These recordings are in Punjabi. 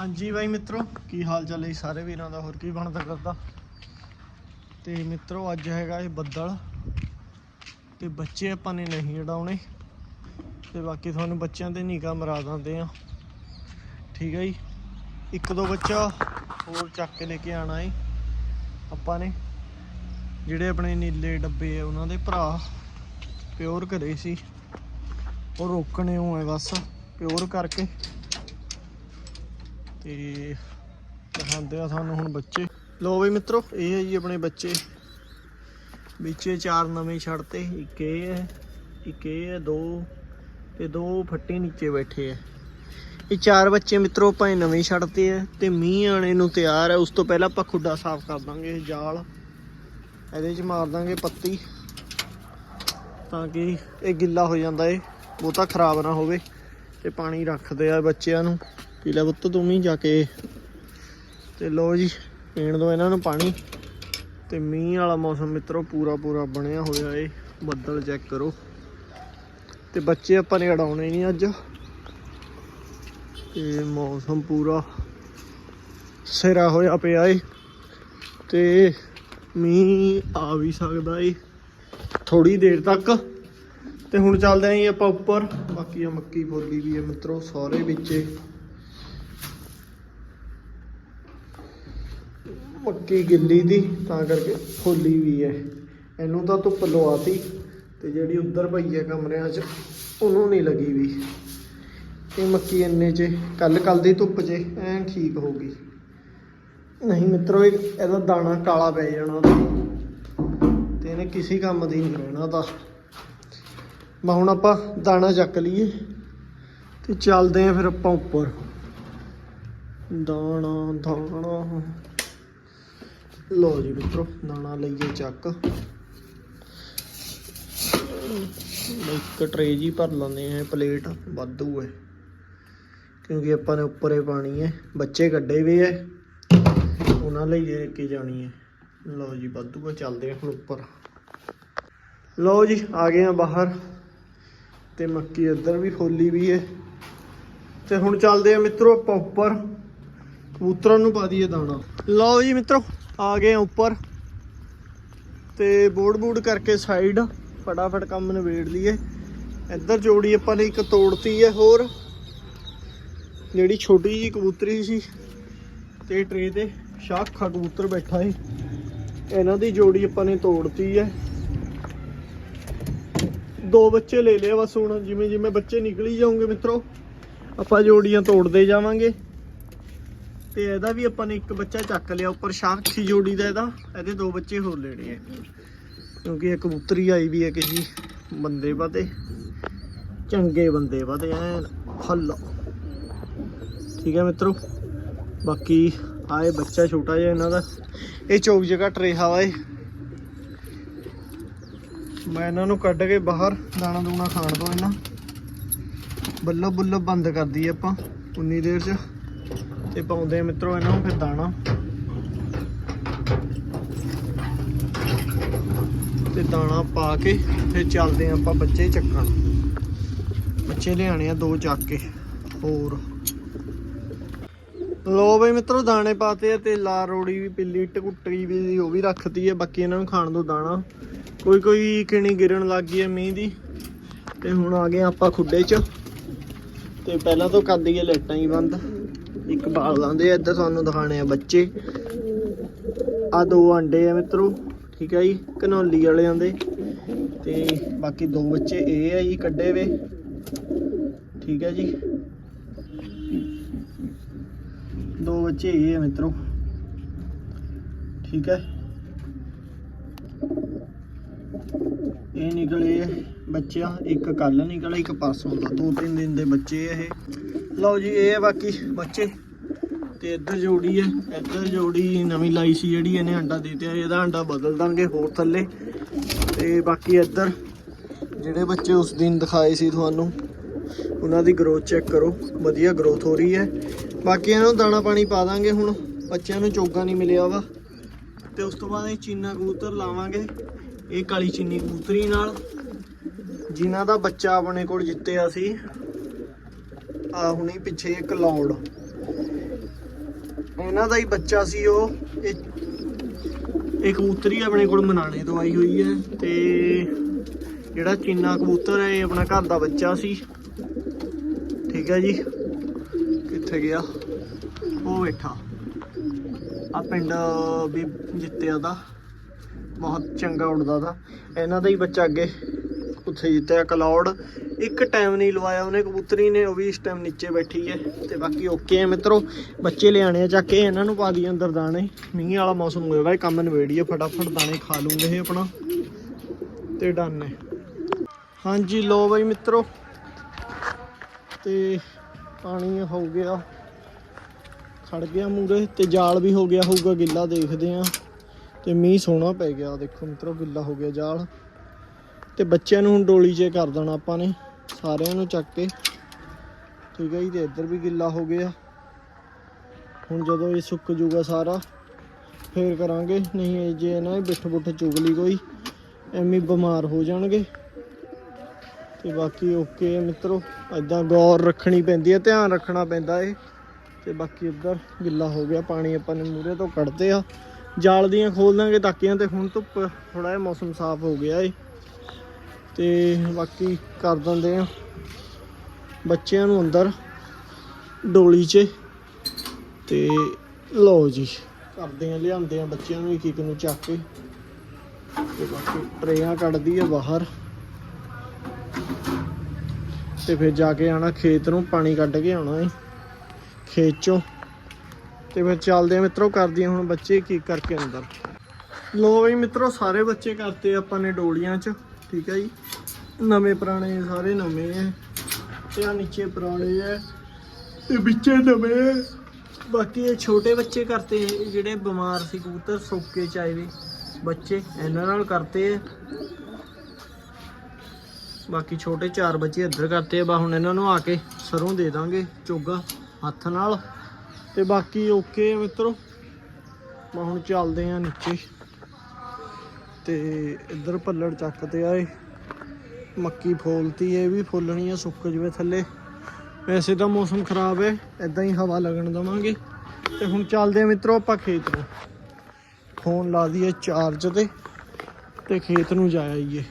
ਹਾਂਜੀ ਬਾਈ ਮਿੱਤਰੋ, ਕੀ ਹਾਲ ਚਾਲ ਹੈ ਜੀ ਸਾਰੇ ਵੀਰਾਂ ਦਾ? ਹੋਰ ਕੀ ਬਣਦਾ ਕਰਦਾ? ਤੇ ਮਿੱਤਰੋ, ਅੱਜ ਹੈਗਾ ਇਹ ਬੱਦਲ। ਤੇ ਬੱਚੇ ਆਪਾਂ ਨੇ ਨਹੀਂ ਉਡਾਉਣੇ ਤੇ ਬਾਕੀ ਤੁਹਾਨੂੰ ਬੱਚਿਆਂ ਤੇ ਨੀਗਾ ਮਰਾ ਦਿੰਦੇ ਆ ਠੀਕ ਹੈ ਜੀ? ਇੱਕ ਦੋ ਬੱਚਾ ਹੋਰ ਚੱਕ ਕੇ ਲੈ ਕੇ ਆਣਾ ਹੈ ਆਪਾਂ ਨੇ। ਜਿਹੜੇ ਆਪਣੇ ਨੀਲੇ ਡੱਬੇ ਆ ਉਹਨਾਂ ਦੇ ਭਰਾ, ਪਿਓਰ ਕਰੇ ਸੀ। ਉਹ ਰੋਕਣੇ ਹੋ ਬਸ, ਪਿਓਰ ਕਰਕੇ। ਤੇ ਦਿਖਾਉਂਦੇ ਆ ਤੁਹਾਨੂੰ ਹੁਣ ਬੱਚੇ। ਲੋ ਵੀ ਮਿੱਤਰੋ, ਇਹ ਹੈ ਜੀ ਆਪਣੇ ਬੱਚੇ। ਵਿੱਚੇ ਚਾਰ ਨਵੇਂ ਛੱਡਤੇ ਇੱਕ ਇਹ ਹੈ, ਇੱਕ ਇਹ ਹੈ, ਦੋ, ਤੇ ਦੋ ਫੱਟੇ ਨੀਚੇ ਬੈਠੇ ਆ। ਇਹ ਚਾਰ ਬੱਚੇ ਮਿੱਤਰੋ ਭਾਵੇਂ ਨਵੇਂ ਛੱਡਤੇ ਆ, ਤੇ ਮੀਂਹ ਆਣੇ ਨੂੰ ਤਿਆਰ ਹੈ ਉਸ ਤੋਂ ਪਹਿਲਾਂ ਆਪਾਂ ਖੁੱਡਾ ਸਾਫ਼ ਕਰ ਦਾਂਗੇ, ਇਹ ਜਾਲ। ਇਹਦੇ 'ਚ ਮਾਰ ਦਾਂਗੇ ਪੱਤੀ, ਤਾਂ ਕਿ ਇਹ ਗਿੱਲਾ ਹੋ ਜਾਂਦਾ ਏ, ਬਹੁਤਾ ਖਰਾਬ ਨਾ ਹੋਵੇ, ਤੇ ਪਾਣੀ ਰੱਖਦੇ ਆ ਬੱਚਿਆਂ ਨੂੰ। ਪੀ ਲੈ ਪੁੱਤ, ਤੂੰ ਵੀ ਜਾ ਕੇ ਤੇ ਲੋ ਜੀ, ਪੀਣ ਦੋ ਇਹਨਾਂ ਨੂੰ ਪਾਣੀ। ਤੇ ਮੀਂਹ ਵਾਲਾ ਮੌਸਮ ਮਿੱਤਰੋ, ਪੂਰਾ ਪੂਰਾ ਬਣਿਆ ਹੋਇਆ ਏ। ਬੱਦਲ ਚੈੱਕ ਕਰੋ। ਤੇ ਬੱਚੇ ਆਪਾਂ ਨੇ ਅੜਾਉਣੇ ਨਹੀਂ ਅੱਜ। ਤੇ ਮੌਸਮ ਪੂਰਾ ਸਿਰਾ ਹੋਇਆ ਪਿਆ ਏ। ਤੇ ਮੀਂਹ ਆ ਵੀ ਸਕਦਾ ਏ ਥੋੜੀ ਦੇਰ ਤੱਕ। ਤੇ ਹੁਣ ਚੱਲਦੇ ਆਂ ਜੀ ਆਪਾਂ ਉੱਪਰ। ਬਾਕੀ ਆ ਮੱਕੀ ਫੋਲੀ ਵੀ ਹੈ ਮਿੱਤਰੋ, ਸਾਰੇ ਵਿੱਚੇ ਮੱਕੀ ਗਿੱਲੀ ਦੀ, ਤਾਂ ਕਰਕੇ ਫੋਲੀ ਵੀ ਹੈ ਇਹਨੂੰ ਤਾਂ ਧੁੱਪ ਲਵਾਤੀ ਤੇ ਜਿਹੜੀ ਉੱਧਰ ਪਈ ਹੈ ਕਮਰਿਆਂ 'ਚ, ਉਹਨੂੰ ਨਹੀਂ ਲੱਗੀ ਵੀ। ਇਹ ਮੱਕੀ ਇੰਨੇ 'ਚ, ਕੱਲ ਕੱਲ ਦੀ ਧੁੱਪ 'ਚ ਐਂ ਠੀਕ ਹੋ ਗਈ। ਨਹੀਂ ਮਿੱਤਰੋ ਇਹਦਾ ਦਾਣਾ ਕਾਲਾ ਪੈ ਜਾਣਾ ਤੇ। ਇਹਨੇ ਕਿਸੇ ਕੰਮ ਦੀ ਨਹੀਂ ਰਹਿਣਾ ਤਾਂ। ਮੈਂ ਹੁਣ ਆਪਾਂ ਦਾਣਾ ਚੱਕ ਲਈਏ ਤੇ ਚੱਲਦੇ ਆਂ ਫਿਰ ਆਪਾਂ ਉੱਪਰ। ਦਾਣਾ ਦਾਣਾ। ਲੋ ਜੀ ਮਿੱਤਰੋ, ਦਾਣਾ ਲਈਏ ਚੱਕ। ਇੱਕ ਟਰੇ ਜੀ ਭਰ ਲੈਂਦੇ ਆ ਪਲੇਟ ਵਾਧੂ ਹੈ। ਕਿਉਂਕਿ ਆਪਾਂ ਨੇ ਉੱਪਰੇ ਪਾਣੀ ਹੈ, ਬੱਚੇ ਕੱਢੇ ਵੀ ਹੈ। ਉਹਨਾਂ ਲਈ ਲੈ ਕੇ ਜਾਣੀ ਹੈ। ਲਓ ਜੀ, ਵਾਧੂ ਆ ਚੱਲਦੇ ਆ ਹੁਣ ਉੱਪਰ। ਲਓ ਜੀ, ਆ ਗਏ ਆ ਬਾਹਰ। ਤੇ ਮੱਕੀ ਇੱਧਰ ਵੀ ਫੋਲੀ ਵੀ ਹੈ। ਤੇ ਹੁਣ ਚੱਲਦੇ ਆ ਮਿੱਤਰੋ ਆਪਾਂ ਉੱਪਰ। ਕਬੂਤਰਾਂ ਨੂੰ ਪਾ ਦਈਏ ਦਾਣਾ। ਲਓ ਜੀ ਮਿੱਤਰੋ ਆ ਗਏ ਉੱਪਰ ਤੇ ਬੋਰਡ ਬੂਡ ਕਰਕੇ ਸਾਈਡ ਫਟਾਫਟ ਕੰਮ ਨਿਬੇੜ ਲਈਏ। ਇੱਧਰ ਜੋੜੀ ਆਪਾਂ ਨੇ ਇੱਕ ਤੋੜਤੀ ਹੈ ਹੋਰ, ਜਿਹੜੀ ਛੋਟੀ ਜੀ ਕਬੂਤਰੀ ਸੀ ਤੇ ਟਰੇ ਤੇ ਸ਼ਾਖਾ ਕਬੂਤਰ ਬੈਠਾ ਹੈ ਇਹਨਾਂ ਦੀ ਜੋੜੀ ਆਪਾਂ ਨੇ ਤੋੜਤੀ ਹੈ। ਦੋ ਬੱਚੇ ਲੈ ਲਿਆ ਬਸ ਹੁਣ ਜਿਵੇਂ ਜਿਵੇਂ ਬੱਚੇ ਨਿਕਲੀ ਜਾਓਗੇ ਮਿੱਤਰੋ, ਆਪਾਂ ਜੋੜੀਆਂ ਤੋੜਦੇ ਜਾਵਾਂਗੇ। ਤੇ ਇਹਦਾ ਵੀ ਆਪਾਂ ਨੇ ਇੱਕ ਬੱਚਾ ਚੱਕ ਲਿਆ ਉੱਪਰ ਸ਼ਾਖੀ ਜੋੜੀ ਦਾ ਇਹਦਾ। ਇਹਦੇ ਦੋ ਬੱਚੇ ਹੋਰ ਲੈਣੇ ਆ। ਕਿਉਂਕਿ ਇਹ ਕਬੂਤਰੀ ਆਈ ਵੀ ਹੈ ਕਿ ਜੀ ਬੰਦੇ ਬਾਤੇ ਚੰਗੇ ਬੰਦੇ ਬਾਤੇ ਐਨ ਫੁੱਲ ਠੀਕ ਹੈ ਮਿੱਤਰੋ? ਬਾਕੀ ਆਏ ਬੱਚਾ ਛੋਟਾ ਜਿਹਾ ਇਹਨਾਂ ਦਾ। ਇਹ ਚੌਕ ਜਗ੍ਹਾ ਟਰੇਹਾ ਵਾ ਇਹ। ਮੈਂ ਇਹਨਾਂ ਨੂੰ ਕੱਢ ਕੇ ਬਾਹਰ ਦਾਣਾ ਦੂਣਾ ਖਾਣ ਦੋ ਇਹਨਾਂ। ਬੱਲਬ ਬੁੱਲਬ ਬੰਦ ਕਰਦੀ ਆਪਾਂ। ਉਨੀ ਦੇਰ ਚ। ਤੇ ਪਾਉਂਦੇ ਆ ਮਿੱਤਰੋ ਇਹਨਾਂ ਨੂੰ ਫਿਰ ਦਾਣਾ। ਤੇ ਦਾਣਾ ਪਾ ਕੇ ਫਿਰ ਚੱਲਦੇ ਆ ਆਪਾਂ ਬੱਚੇ ਚੱਕਣ। ਬੱਚੇ ਲਿਆਣੇ ਆ ਦੋ ਚੱਕ ਕੇ, ਹੋਰ। ਲੋ ਬਈ ਮਿੱਤਰੋ ਦਾਣੇ ਪਾਤੇ ਆ ਤੇ ਲਾ ਰੋੜੀ ਵੀ ਪਿੱਲੀ ਟਕੁੱਟੀ ਵੀ ਉਹ ਵੀ ਰੱਖਤੀ ਹੈ ਬਾਕੀ ਇਹਨਾਂ ਨੂੰ ਖਾਣ ਦੋ ਦਾਣਾ। ਕੋਈ ਕੋਈ ਕਿਣੀ ਗਿਰਨ ਲੱਗ ਗਈ ਹੈ ਮੀਂਹ ਦੀ, ਤੇ ਹੁਣ ਆ ਗਏ ਆਪਾਂ ਖੁੱਡੇ 'ਚ। ਤੇ ਪਹਿਲਾਂ ਤੋਂ ਕਰ ਦਈਏ ਲਾਈਟਾਂ ਹੀ ਬੰਦ। ਇੱਕ ਬਾਗ ਲਾਉਂਦੇ ਆ, ਇੱਧਰ ਤੁਹਾਨੂੰ ਦਿਖਾਣੇ ਆ ਬੱਚੇ। ਆ ਦੋ ਆਂਡੇ ਆ ਮਿੱਤਰੋ, ਠੀਕ ਹੈ ਜੀ ਕਨੌਲੀ ਵਾਲਿਆਂ ਦੇ। ਤੇ ਬਾਕੀ ਦੋ ਬੱਚੇ, ਇਹ ਆ ਜੀ ਕੱਢੇ ਵੇ। ਠੀਕ ਹੈ ਜੀ। ਦੋ ਬੱਚੇ, ਇਹ ਆ ਮਿੱਤਰੋ। ਠੀਕ ਹੈ ਇਹ ਨਿਕਲੇ ਬੱਚਿਆਂ, ਇੱਕ ਕੱਲ ਨਿਕਲੇ, ਇੱਕ ਪਰਸੋਂ ਦਾ। ਦੋ ਤਿੰਨ ਦਿਨ ਦੇ ਬੱਚੇ ਇਹ। ਲਓ ਜੀ, ਇਹ ਬਾਕੀ ਬੱਚੇ। ਤੇ ਇੱਧਰ ਜੋੜੀ ਹੈ, ਇੱਧਰ ਜੋੜੀ ਨਵੀਂ ਲਾਈ ਸੀ ਜਿਹੜੀ ਇਹਨੇ ਅੰਡਾ ਦੇ ਦਿੱਤਾ, ਇਹਦਾ ਅੰਡਾ ਬਦਲ ਦਾਂਗੇ ਹੋਰ ਥੱਲੇ। ਤੇ ਬਾਕੀ ਇੱਧਰ ਜਿਹੜੇ ਬੱਚੇ ਉਸ ਦਿਨ ਦਿਖਾਏ ਸੀ ਤੁਹਾਨੂੰ, ਉਹਨਾਂ ਦੀ ਗਰੋਥ ਚੈੱਕ ਕਰੋ, ਵਧੀਆ ਗਰੋਥ ਹੋ ਰਹੀ ਹੈ। ਬਾਕੀ ਇਹਨਾਂ ਨੂੰ ਦਾਣਾ ਪਾਣੀ ਪਾ ਦਾਂਗੇ ਹੁਣ, ਬੱਚਿਆਂ ਨੂੰ ਚੋਗਾ ਨਹੀਂ ਮਿਲਿਆ ਵਾ। ਤੇ ਉਸ ਤੋਂ ਬਾਅਦ ਇਹ ਚੀਨਾ ਕਬੂਤਰ ਲਾਵਾਂਗੇ, ਇਹ ਕਾਲੀ ਚੀਨੀ ਕਬੂਤਰੀ ਨਾਲ। ਜਿਨ੍ਹਾਂ ਦਾ ਬੱਚਾ ਆਪਣੇ ਕੋਲ ਜਿੱਤਿਆ ਸੀ ਆ ਹੁਣੀ ਪਿੱਛੇ ਇੱਕ ਲੌਂਡ। ਇਹਨਾਂ ਦਾ ਹੀ ਬੱਚਾ ਸੀ ਉਹ। ਇਹ ਇਹ ਕਬੂਤਰੀ ਆਪਣੇ ਕੋਲ ਮਨਾਣੇ ਤੋਂ ਆਈ ਹੋਈ ਹੈ ਤੇ ਜਿਹੜਾ ਚੀਨਾ ਕਬੂਤਰ ਹੈ, ਇਹ ਆਪਣਾ ਘਰ ਦਾ ਬੱਚਾ ਸੀ। ਠੀਕ ਹੈ ਜੀ। ਕਿੱਥੇ ਗਿਆ? ਉਹ ਬੈਠਾ। ਆ ਪਿੰਡ ਵੀ ਜਿੱਤਿਆ ਦਾ। ਬਹੁਤ ਚੰਗਾ ਉੱਡਦਾ ਦਾ। ਇਹਨਾਂ ਦਾ ਹੀ ਬੱਚਾ ਅੱਗੇ। ਉੱਥੇ ਜਿੱਤਿਆ ਕਲਾਉਡ ਇੱਕ ਟਾਈਮ ਨਹੀਂ ਲਵਾਇਆ, ਉਹਨੇ ਕਬੂਤਰੀ ਨੇ, ਉਹ ਵੀ ਇਸ ਟਾਈਮ ਨੀਚੇ ਬੈਠੀ ਹੈ। ਤੇ ਬਾਕੀ ਓਕੇ ਹੈ ਮਿੱਤਰੋ, ਬੱਚੇ ਲਿਆਣੇ ਆ, ਚੱਕ ਕੇ ਇਹਨਾਂ ਨੂੰ ਪਾ ਦੀ ਅੰਦਰ ਦਾਣੇ। ਮੀਂਹ ਵਾਲਾ ਮੌਸਮ ਹੋਏਗਾ ਇਹ ਕੰਮ ਨਵੇੜੀਏ ਫਟਾਫਟ ਦਾਣੇ ਖਾ ਲੂੰਗੇ ਇਹ ਆਪਣਾ। ਤੇ ਡਨ ਹੈ। ਹਾਂਜੀ ਲੋ ਬਾਈ ਮਿੱਤਰੋ। ਤੇ ਪਾਣੀ ਹੋ ਗਿਆ। ਖੜ ਗਿਆ ਮੂਰੇ ਤੇ ਜਾਲ ਵੀ ਹੋ ਗਿਆ ਹੋਊਗਾ ਗਿੱਲਾ, ਦੇਖਦੇ ਆ ਤੇ ਮੀਂਹ ਸੋਹਣਾ ਪੈ ਗਿਆ, ਦੇਖੋ ਮਿੱਤਰੋ, ਗਿੱਲਾ ਹੋ ਗਿਆ ਜਾਲ। ਤੇ ਬੱਚਿਆਂ ਨੂੰ ਹੁਣ ਡੋਲੀ 'ਚ ਕਰ ਦੇਣਾ ਆਪਾਂ ਨੇ। ਸਾਰਿਆਂ ਨੂੰ ਚੱਕ ਕੇ। ਠੀਕ ਹੈ ਜੀ, ਤੇ ਇੱਧਰ ਵੀ ਗਿੱਲਾ ਹੋ ਗਿਆ। ਹੁਣ ਜਦੋਂ ਇਹ ਸੁੱਕ ਜੂਗਾ ਸਾਰਾ, ਫੇਰ ਕਰਾਂਗੇ। ਨਹੀਂ, ਇਹ ਜੇ ਨਾ ਇਹ ਬਿੱਠ ਬੁੱਠ ਚੁਗ ਲਈ ਕੋਈ, ਐਵੇਂ ਬਿਮਾਰ ਹੋ ਜਾਣਗੇ। ਤੇ ਬਾਕੀ ਓਕੇ ਹੈ ਮਿੱਤਰੋ ਐਦਾਂ ਗੌਰ ਰੱਖਣੀ ਪੈਂਦੀ ਹੈ, ਧਿਆਨ ਰੱਖਣਾ ਪੈਂਦਾ ਏ ਤੇ ਬਾਕੀ ਉੱਧਰ ਗਿੱਲਾ ਹੋ ਗਿਆ, ਪਾਣੀ ਆਪਾਂ ਨੇ ਮੂਰੇ ਤੋਂ ਕੱਢਦੇ ਆ। ਜਾਲ ਦੀਆਂ ਖੋਲ ਦਾਂਗੇ ਤਾਕੀਆਂ ਤੇ, ਹੁਣ ਧੁੱਪ ਥੋੜਾ ਜਿਹਾ ਮੌਸਮ ਸਾਫ਼ ਹੋ ਗਿਆ ਏ। ਤੇ ਬਾਕੀ ਕਰ ਦਿੰਦੇ ਆ। ਬੱਚਿਆਂ ਨੂੰ ਅੰਦਰ ਡੋਲੀ 'ਚ। ਤੇ ਲਓ ਜੀ, ਕਰਦੇ ਆ, ਲਿਆਂਦੇ ਆ ਬੱਚਿਆਂ ਨੂੰ ਇੱਕ ਇੱਕ ਨੂੰ ਚੱਕ ਕੇ। ਤੇ ਬਾਕੀ ਟਰੇਆਂ ਕੱਢਦੀ ਆ ਬਾਹਰ। ਤੇ ਫਿਰ ਜਾ ਕੇ ਆਣਾ ਖੇਤ ਨੂੰ, ਪਾਣੀ ਕੱਢ ਕੇ ਆਉਣਾ ਏ। ਖੇਤ ਚੋਂ। ਤੇ ਫਿਰ ਚੱਲਦੇ ਆ ਮਿੱਤਰੋ ਕਰਦੀਆਂ ਹੁਣ ਬੱਚੇ ਕੀ ਕਰਕੇ ਅੰਦਰ। ਲੋ ਬਈ ਮਿੱਤਰੋ, ਸਾਰੇ ਬੱਚੇ ਕਰਤੇ ਆਪਾਂ ਨੇ ਡੋਲੀਆਂ 'ਚ। ਠੀਕ ਹੈ ਜੀ। ਨਵੇਂ ਪੁਰਾਣੇ ਸਾਰੇ ਨਵੇਂ ਐ ਤੇ ਆ ਨੀਚੇ ਪੁਰਾਣੇ ਐ ਤੇ ਵਿੱਚੇ ਨਵੇਂ ਐ ਬਾਕੀ ਇਹ ਛੋਟੇ ਬੱਚੇ ਕਰਤੇ ਜਿਹੜੇ ਬਿਮਾਰ ਸੀ ਕਬੂਤਰ, ਸੋਕੇ ਚ ਆਏ ਵੀ ਬੱਚੇ, ਇਹਨਾਂ ਨਾਲ ਕਰਤੇ ਐ ਬਾਕੀ ਛੋਟੇ ਚਾਰ ਬੱਚੇ ਇੱਧਰ ਕਰਤੇ ਆ ਬਾ ਹੁਣ ਇਹਨਾਂ ਨੂੰ ਆ ਕੇ ਸਰੋਂ ਦੇ ਦਾਂਗੇ ਚੋਗਾ ਹੱਥ ਨਾਲ। ਤੇ ਬਾਕੀ ਓਕੇ ਆ ਮਿੱਤਰੋ। ਮੈਂ ਹੁਣ ਚੱਲਦੇ ਆ ਨੀਚੇ। ਤੇ ਇੱਧਰ ਪੱਲੜ ਚੱਕਦੇ ਆਏ ਮੱਕੀ ਫੋਲਤੀ, ਇਹ ਵੀ ਫੁੱਲਣੀ ਆ ਸੁੱਕ ਜਵੇ ਥੱਲੇ। ਵੈਸੇ ਤਾਂ ਮੌਸਮ ਖਰਾਬ ਹੈ ਇਦਾਂ ਹੀ ਹਵਾ ਲੱਗਣ ਦਵਾਂਗੇ। ਤੇ ਹੁਣ ਚੱਲਦੇ ਆ ਮਿੱਤਰੋ ਆਪਾਂ ਖੇਤ ਨੂੰ। ਫੋਨ ਲਾ ਦਈਏ ਚਾਰਜ ਤੇ ਤੇ ਖੇਤ ਨੂੰ ਜਾ ਆਈਏ।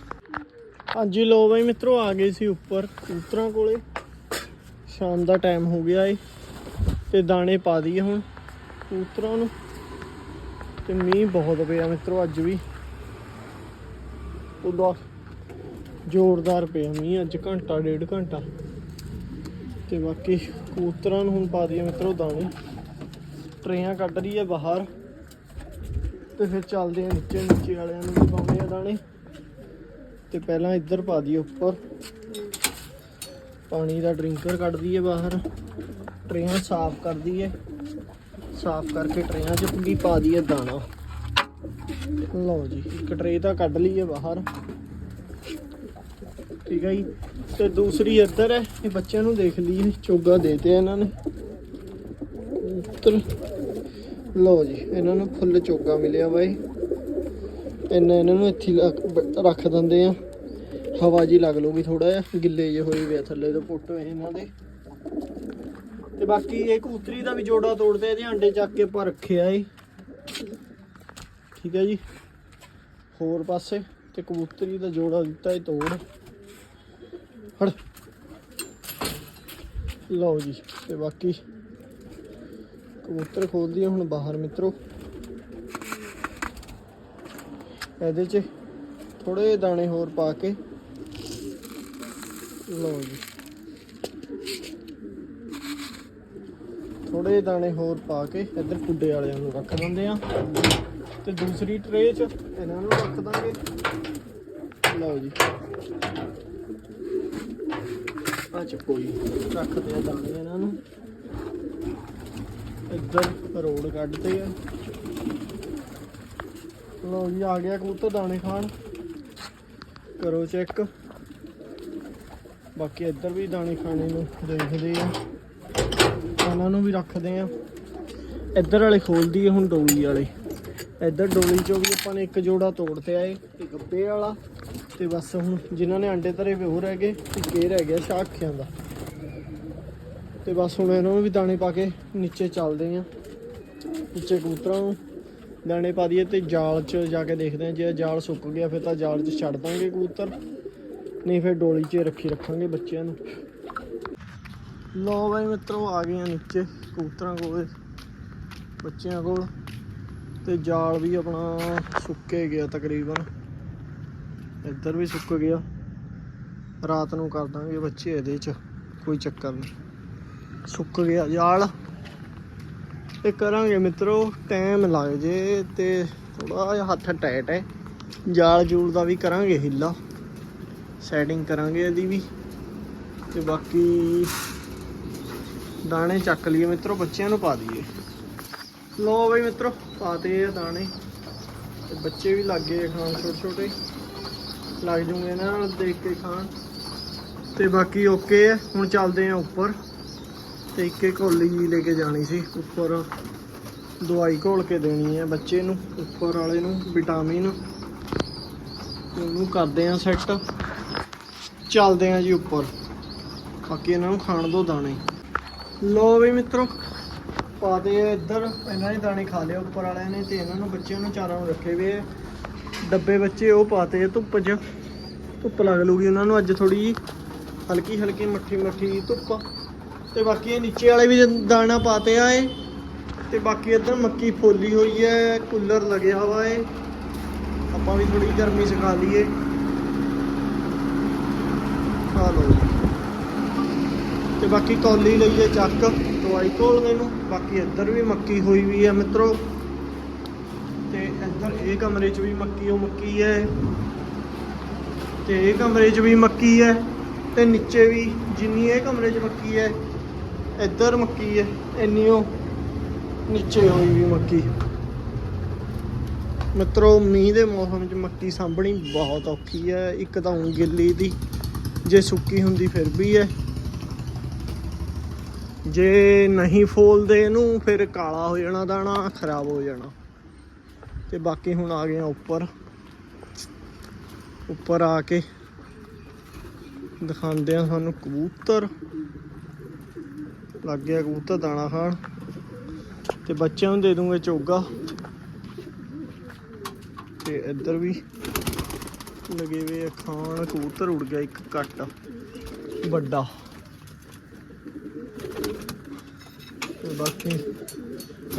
ਹਾਂਜੀ ਲੋ ਬਈ ਮਿੱਤਰੋ, ਆ ਗਏ ਸੀ ਉੱਪਰ ਕੂਤਰਾਂ ਕੋਲੇ। ਸ਼ਾਮ ਦਾ ਟਾਈਮ ਹੋ ਗਿਆ ਏ, ਤੇ ਦਾਣੇ ਪਾ ਦਈਏ ਹੁਣ ਕਬੂਤਰਾਂ ਨੂੰ। ਤੇ ਮੀਂਹ ਬਹੁਤ ਪਿਆ ਮਿੱਤਰੋ, ਅੱਜ ਵੀ। ਉਹਦਾ ਜ਼ੋਰਦਾਰ ਪਿਆ ਮੀਂਹ ਅੱਜ ਘੰਟਾ, ਡੇਢ ਘੰਟਾ। ਤੇ ਬਾਕੀ ਕਬੂਤਰਾਂ ਨੂੰ ਹੁਣ ਪਾ ਦਈਏ ਮਿੱਤਰੋ ਦਾਣੇ। ਟਰੇਆਂ ਕੱਢ ਰਹੀ ਹੈ ਬਾਹਰ। ਤੇ ਫਿਰ ਚੱਲਦੇ ਆ ਨੀਚੇ ਨੀਚੇ ਵਾਲਿਆਂ ਨੂੰ ਵੀ ਪਾਉਣੇ ਆ ਦਾਣੇ। ਤੇ ਪਹਿਲਾਂ ਇੱਧਰ ਪਾ ਦਈਏ ਉੱਪਰ। ਪਾਣੀ ਦਾ ਡਰਿੰਕਰ ਕੱਢ ਦਈਏ ਬਾਹਰ। ਟਰੇਆਂ ਸਾਫ਼ ਕਰ ਦਈਏ। ਸਾਫ਼ ਕਰਕੇ ਟਰੇਆਂ 'ਚ ਵੀ ਪਾ ਦਈਏ ਦਾਣਾ। ਲਓ ਜੀ, ਇੱਕ ਟਰੇ ਤਾਂ ਕੱਢ ਲਈਏ ਬਾਹਰ। ਠੀਕ ਹੈ ਜੀ ਤੇ ਦੂਸਰੀ ਇੱਧਰ ਹੈ, ਇਹ ਬੱਚਿਆਂ ਨੂੰ ਦੇਖ ਲਈਏ ਚੋਗਾ ਦੇਤੇ ਇਹਨਾਂ ਨੇ। ਉੱਤਰ ਲਓ ਜੀ, ਇਹਨਾਂ ਨੂੰ ਫੁੱਲ ਚੋਗਾ ਮਿਲਿਆ ਬਾਈ। ਇੰਨਾ ਇਹਨਾਂ ਨੂੰ ਇੱਥੇ ਰੱਖ- ਦਿੰਦੇ ਆ। ਹਵਾ ਜੀ ਲੱਗ ਲੂਗੀ ਥੋੜਾ ਜਿਹਾ, ਗਿੱਲੇ ਜੇ ਹੋਏ ਵੇ ਆ ਥੱਲੇ ਤੋਂ ਪੁੱਟ ਹੋਏ ਇਹਨਾਂ ਦੇ। ਤੇ ਬਾਕੀ ਇਹ ਕਬੂਤਰੀ ਦਾ ਵੀ ਜੋੜਾ ਤੋੜਦੇ ਇਹਦੇ ਅੰਡੇ ਚੱਕ ਕੇ ਆਪਾਂ ਰੱਖਿਆ ਏ। ਠੀਕ ਹੈ ਜੀ। ਹੋਰ ਪਾਸੇ, ਤੇ ਕਬੂਤਰੀ ਦਾ ਜੋੜਾ ਦਿੱਤਾ ਏ ਤੋੜ। ਹੜ ਲਓ ਜੀ, ਤੇ ਬਾਕੀ ਕਬੂਤਰ ਖੋਲਦੀ ਹੁਣ ਬਾਹਰ ਮਿੱਤਰੋ। ਇਹਦੇ 'ਚ ਥੋੜੇ ਦਾਣੇ ਹੋਰ ਪਾ ਕੇ। ਲਓ ਜੀ। ਥੋੜੇ ਦਾਣੇ ਹੋਰ ਪਾ ਕੇ ਇੱਧਰ ਕੁੱਡੇ ਵਾਲਿਆਂ ਨੂੰ ਰੱਖ ਦਿੰਦੇ ਆ। ਤੇ ਦੂਸਰੀ ਟਰੇ 'ਚ ਇਹਨਾਂ ਨੂੰ ਰੱਖ ਦਾਂਗੇ। ਲਓ ਜੀ। ਆ ਚੱਕੋ ਜੀ ਰੱਖਦੇ ਆ ਦਾਣੇ ਇਹਨਾਂ ਨੂੰ। ਇੱਧਰ ਰੋਡ ਕੱਢਦੇ ਆ। ਲਓ ਜੀ, ਆ ਗਿਆ ਕਬੂਤਰ ਦਾਣੇ ਖਾਣ। ਕਰੋ ਚੈੱਕ। ਬਾਕੀ ਇੱਧਰ ਵੀ ਦਾਣੇ ਖਾਣੇ ਨੂੰ ਦੇਖਦੇ ਆ। ਉਹਨਾਂ ਨੂੰ ਵੀ ਰੱਖਦੇ ਆ। ਇੱਧਰ ਵਾਲੇ ਖੋਲਦੀ ਹੈ ਹੁਣ ਡੋਲੀ ਵਾਲੇ। ਇੱਧਰ ਡੋਲੀ ਚੋਂ ਵੀ ਆਪਾਂ ਨੇ ਇੱਕ ਜੋੜਾ ਤੋੜ ਤੇ ਆਏ ਤੇ ਗੱਬੇ ਵਾਲਾ। ਤੇ ਬਸ ਹੁਣ ਜਿਨ੍ਹਾਂ ਨੇ ਅੰਡੇ ਧਰੇ ਵੇ ਹੋ ਰਹਿ ਗਏ ਇੱਕ ਇਹ ਰਹਿ ਗਿਆ ਸ਼ਾਖਿਆਂ ਦਾ। ਤੇ ਬਸ ਹੁਣ ਇਹਨਾਂ ਨੂੰ ਵੀ ਦਾਣੇ ਪਾ ਕੇ ਨੀਚੇ ਚੱਲਦੇ ਆ। ਨੀਚੇ ਕਬੂਤਰਾਂ ਨੂੰ ਦਾਣੇ ਪਾ ਦਈਏ ਤੇ ਜਾਲ 'ਚ ਜਾ ਕੇ ਦੇਖਦੇ ਹਾਂ ਜੇ ਜਾਲ ਸੁੱਕ ਗਿਆ ਫਿਰ ਤਾਂ ਜਾਲ 'ਚ ਛੱਡ ਦਾਂਗੇ ਕਬੂਤਰ। ਨਹੀਂ ਫਿਰ ਡੋਲੀ 'ਚ ਰੱਖੀ ਰੱਖਾਂਗੇ ਬੱਚਿਆਂ ਨੂੰ। ਲੋ ਬਾਈ ਮਿੱਤਰੋ, ਆ ਗਏ ਆ ਨੀਚੇ ਕਬੂਤਰਾਂ ਕੋਲ, ਬੱਚਿਆਂ ਕੋਲ। ਤੇ ਜਾਲ ਵੀ ਆਪਣਾ ਸੁੱਕੇ ਗਿਆ ਤਕਰੀਬਨ। ਇੱਧਰ ਵੀ ਸੁੱਕ ਗਿਆ। ਰਾਤ ਨੂੰ ਕਰ ਦਾਂਗੇ ਬੱਚੇ ਇਹਦੇ 'ਚ, ਕੋਈ ਚੱਕਰ ਨਹੀਂ। ਸੁੱਕ ਗਿਆ ਜਾਲ। ਤੇ ਕਰਾਂਗੇ ਮਿੱਤਰੋ ਟਾਈਮ ਲੱਗ ਜੇ ਤੇ ਥੋੜਾ ਜਿਹਾ ਹੱਥ ਟਾਈਟ ਹੈ। ਜਾਲ ਜੂਲ ਦਾ ਵੀ ਕਰਾਂਗੇ ਹਿੱਲਾ। ਸੈਟਿੰਗ ਕਰਾਂਗੇ ਇਹਦੀ ਵੀ। ਤੇ ਬਾਕੀ ਦਾਣੇ ਚੱਕ ਲਈਏ ਮਿੱਤਰੋ, ਬੱਚਿਆਂ ਨੂੰ ਪਾ ਦਈਏ। ਲੋ ਬਈ ਮਿੱਤਰੋ ਪਾਤੇ ਆ ਦਾਣੇ। ਤੇ ਬੱਚੇ ਵੀ ਲੱਗ ਖਾਣ ਛੋਟੇ ਛੋਟੇ ਲੱਗ ਜੂਗੇ ਨਾ ਦੇਖ ਕੇ ਖਾਣ। ਤੇ ਬਾਕੀ ਓਕੇ ਹੈ ਹੁਣ ਚੱਲਦੇ ਆ ਉੱਪਰ। ਤੇ ਇੱਕ ਇੱਕ ਕੋਲੀ ਲੈ ਕੇ ਜਾਣੀ ਸੀ, ਉੱਪਰ ਦਵਾਈ ਘੋਲ ਕੇ ਦੇਣੀ ਹੈ ਬੱਚੇ ਨੂੰ, ਉੱਪਰ ਵਾਲੇ ਨੂੰ, ਵਿਟਾਮਿਨ। ਉਹਨੂੰ ਕਰਦੇ ਆ ਸੈੱਟ। ਚੱਲਦੇ ਆ ਜੀ ਉੱਪਰ। ਬਾਕੀ ਇਹਨਾਂ ਨੂੰ ਖਾਣ ਦੋ ਦਾਣੇ। ਲੋ ਵੀ ਮਿੱਤਰੋ ਪਾਦੇ ਆ ਇੱਧਰ। ਇਹਨਾਂ ਨੇ ਦਾਣੇ ਖਾ ਲਿਆ ਉੱਪਰ ਵਾਲਿਆਂ ਨੇ ਤੇ ਇਹਨਾਂ ਨੂੰ ਬੱਚਿਆਂ ਨੂੰ ਚਾਰਾਂ ਨੂੰ ਰੱਖੇ ਵੇ ਆ। ਡੱਬੇ ਬੱਚੇ ਉਹ ਪਾਤੇ ਆ, ਧੁੱਪ 'ਚ। ਧੁੱਪ ਲੱਗ ਲੂਗੀ ਉਹਨਾਂ ਨੂੰ, ਅੱਜ ਥੋੜੀ ਜੀ ਹਲਕੀ ਹਲਕੀ ਮੱਠੀ ਮੱਠੀ ਧੁੱਪ। ਤੇ ਬਾਕੀ ਇਹ ਨੀਚੇ ਵਾਲੇ ਵੀ ਦਾਣਾ ਪਾਤੇ ਆ ਏ ਤੇ ਬਾਕੀ ਇੱਧਰ ਮੱਕੀ ਫੋਲੀ ਹੋਈ ਹੈ, ਕੂਲਰ ਲੱਗਿਆ ਹੋਇਆ ਏ ਆਪਾਂ ਵੀ ਥੋੜੀ ਗਰਮੀ ਸਿਖਾ ਲਈਏ। ਖਾ ਲਓ ਜੀ। ਤੇ ਬਾਕੀ ਕੌਲੀ ਲਈਏ ਚੱਕ, ਦਵਾਈ ਘੋਲਣੇ ਮੈਨੂੰ ਬਾਕੀ ਇੱਧਰ ਵੀ ਮੱਕੀ ਹੋਈ ਵੀ ਹੈ ਮਿੱਤਰੋ। ਇਹ ਕਮਰੇ 'ਚ ਵੀ ਮੱਕੀ, ਉਹ ਮੱਕੀ ਹੈ। ਤੇ ਇਹ ਕਮਰੇ 'ਚ ਵੀ ਮੱਕੀ ਹੈ ਤੇ ਨੀਚੇ ਵੀ ਜਿੰਨੀ ਇਹ ਕਮਰੇ 'ਚ ਮੱਕੀ ਹੈ, ਇੱਧਰ ਮੱਕੀ ਹੈ, ਇੰਨੀ ਉਹ ਨੀਚੇ ਹੋਈ ਵੀ ਮੱਕੀ। ਮਿੱਤਰੋ, ਮੀਂਹ ਦੇ ਮੌਸਮ 'ਚ ਮੱਕੀ ਸਾਂਭਣੀ ਬਹੁਤ ਔਖੀ ਹੈ, ਇੱਕ ਤਾਂ ਊਂ ਗਿੱਲੀ ਦੀ, ਜੇ ਸੁੱਕੀ ਹੁੰਦੀ ਫਿਰ ਵੀ ਹੈ। ਜੇ ਨਹੀਂ ਫੋਲਦੇ ਇਹਨੂੰ, ਫਿਰ ਕਾਲਾ ਹੋ ਜਾਣਾ, ਦਾਣਾ ਖਰਾਬ ਹੋ ਜਾਣਾ। ਤੇ ਬਾਕੀ ਹੁਣ ਆ ਗਏ ਆ ਉੱਪਰ। ਉੱਪਰ ਆ ਕੇ ਦਿਖਾਉਂਦੇ ਆ ਸਾਨੂੰ ਕਬੂਤਰ। ਲੱਗ ਗਿਆ ਕਬੂਤਰ ਦਾਣਾ ਖਾਣ। ਤੇ ਬੱਚਿਆਂ ਨੂੰ ਦੇ ਦੂੰਗੇ ਚੋਗਾ। ਤੇ ਇੱਧਰ ਵੀ ਲਗੇ ਵੇ ਆ ਖਾਣ। ਕਬੂਤਰ ਉੜ ਗਿਆ ਇੱਕ ਕੱਟ ਵੱਡਾ। ਤੇ ਬਾਕੀ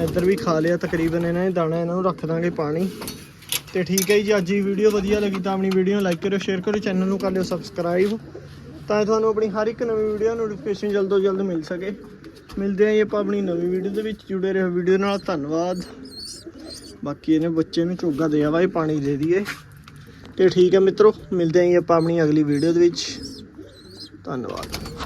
ਇੱਧਰ ਵੀ ਖਾ ਲਿਆ ਤਕਰੀਬਨ ਇਹਨਾਂ ਨੇ ਦਾਣਾ, ਇਹਨਾਂ ਨੂੰ ਰੱਖ ਦਾਂਗੇ ਪਾਣੀ। ਤੇ ਠੀਕ ਹੈ ਜੀ, ਅੱਜ ਦੀ ਵੀਡੀਓ ਵਧੀਆ ਲੱਗੀ ਤਾਂ ਆਪਣੀ ਵੀਡੀਓ ਨੂੰ ਲਾਈਕ ਕਰਿਓ ਸ਼ੇਅਰ ਕਰਿਓ ਚੈਨਲ ਨੂੰ ਕਰ ਲਿਓ ਸਬਸਕ੍ਰਾਈਬ ਤਾਂ ਤੁਹਾਨੂੰ ਆਪਣੀ ਹਰ ਇੱਕ ਨਵੀਂ ਵੀਡੀਓ ਨੋਟੀਫਿਕੇਸ਼ਨ ਜਲਦ ਤੋਂ ਜਲਦ ਮਿਲ ਸਕੇ। ਮਿਲਦੇ ਆਂ ਜੀ ਆਪਾਂ ਆਪਣੀ ਨਵੀਂ ਵੀਡੀਓ ਦੇ ਵਿੱਚ, ਜੁੜੇ ਰਹੋ ਵੀਡੀਓ ਨਾਲ, ਧੰਨਵਾਦ। ਬਾਕੀ ਇਹਨੇ ਬੱਚੇ ਨੂੰ ਚੋਗਾ ਦਿਆ ਵਾ ਇਹ ਪਾਣੀ ਦੇ ਦਈਏ। ਤੇ ਠੀਕ ਹੈ ਮਿੱਤਰੋ, ਮਿਲਦੇ ਆਂ ਜੀ ਆਪਾਂ ਆਪਣੀ ਅਗਲੀ ਵੀਡੀਓ ਦੇ ਵਿੱਚ। ਧੰਨਵਾਦ।